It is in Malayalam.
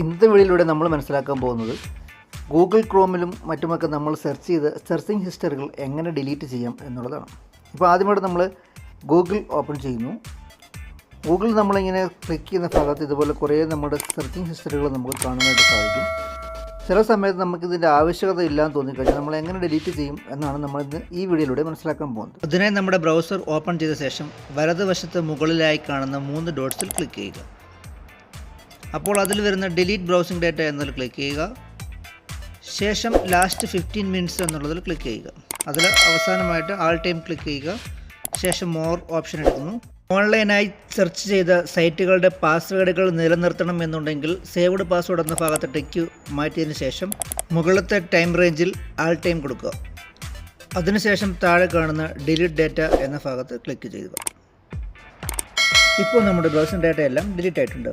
ഇന്നത്തെ വീഡിയോയിലൂടെ നമ്മൾ മനസ്സിലാക്കാൻ പോകുന്നത് ഗൂഗിൾ ക്രോമിലും മറ്റുമൊക്കെ നമ്മൾ സെർച്ച് ചെയ്ത് സെർച്ചിങ് ഹിസ്റ്ററികൾ എങ്ങനെ ഡിലീറ്റ് ചെയ്യാം എന്നുള്ളതാണ്. ഇപ്പോൾ ആദ്യമായിട്ട് നമ്മൾ ഗൂഗിൾ ഓപ്പൺ ചെയ്യുന്നു. ഗൂഗിൾ നമ്മളിങ്ങനെ ക്ലിക്ക് ചെയ്യുന്ന ഭാഗത്ത് ഇതുപോലെ കുറേ നമ്മുടെ സെർച്ചിങ് ഹിസ്റ്ററികൾ നമുക്ക് കാണാനായിട്ട് സാധിക്കും. ചില സമയത്ത് നമുക്കിതിന്റെ ആവശ്യകത ഇല്ലാന്ന് തോന്നിക്കഴിഞ്ഞാൽ നമ്മൾ എങ്ങനെ ഡിലീറ്റ് ചെയ്യും എന്നാണ് നമ്മൾ ഇന്ന് ഈ വീഡിയോയിലൂടെ മനസ്സിലാക്കാൻ പോകുന്നത്. അതിനായി നമ്മുടെ ബ്രൗസർ ഓപ്പൺ ചെയ്ത ശേഷം വലതുവശത്ത് മുകളിലായി കാണുന്ന മൂന്ന് ഡോട്ട്സിൽ ക്ലിക്ക് ചെയ്യുക. അപ്പോൾ അതിൽ വരുന്ന ഡിലീറ്റ് ബ്രൗസിംഗ് ഡേറ്റ എന്നതിൽ ക്ലിക്ക് ചെയ്യുക. ശേഷം ലാസ്റ്റ് ഫിഫ്റ്റീൻ മിനിറ്റ്സ് എന്നുള്ളതിൽ ക്ലിക്ക് ചെയ്യുക. അതിൽ അവസാനമായിട്ട് ആൾ ടൈം ക്ലിക്ക് ചെയ്യുക. ശേഷം മോർ ഓപ്ഷൻ എടുക്കുന്നു. ഓൺലൈനായി സെർച്ച് ചെയ്ത സൈറ്റുകളുടെ പാസ്വേഡുകൾ നിലനിർത്തണം എന്നുണ്ടെങ്കിൽ സേവ്ഡ് പാസ്വേഡ് എന്ന ഭാഗത്ത് ടെക്ക് മാറ്റിയതിന് ശേഷം മുകളിലത്തെ ടൈം റേഞ്ചിൽ ആൾ ടൈം കൊടുക്കുക. അതിനുശേഷം താഴെ കാണുന്ന ഡിലീറ്റ് ഡേറ്റ എന്ന ഭാഗത്ത് ക്ലിക്ക് ചെയ്യുക. ഇപ്പോൾ നമ്മുടെ ബ്രൗസിംഗ് ഡേറ്റ എല്ലാം ഡിലീറ്റ് ആയിട്ടുണ്ട്.